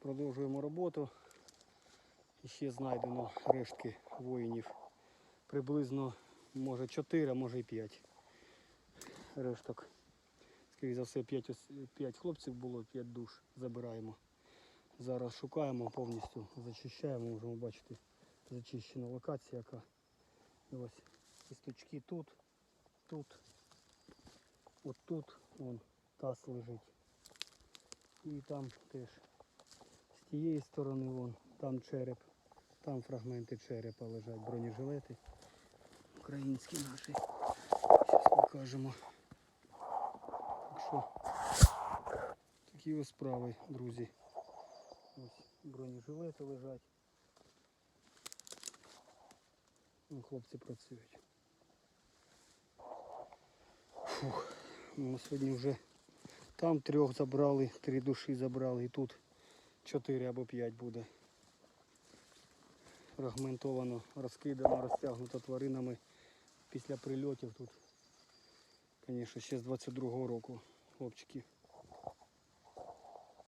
Продовжуємо роботу. Ще знайдено рештки воїнів. Приблизно може 4, а може і 5 решток. Скоріше за все 5, 5 хлопців було, 5 душ забираємо. Зараз шукаємо повністю, зачищаємо, можемо бачити зачищена локація, яка ось кісточки тут, тут, от тут, вон таз лежить. І там теж тієї сторони вон, там череп, там фрагменти черепа лежать, бронежилети. Українські наші. Зараз покажемо. Так що такі ось справи, друзі. Ось бронежилети лежать. Ну, хлопці працюють. Фух, ну, сьогодні вже там трьох забрали, три душі забрали, і тут чотири або 5 буде. Фрагментовано, розкидано, розтягнуто тваринами після прильотів тут. Звісно, ще з 22-го року хлопчики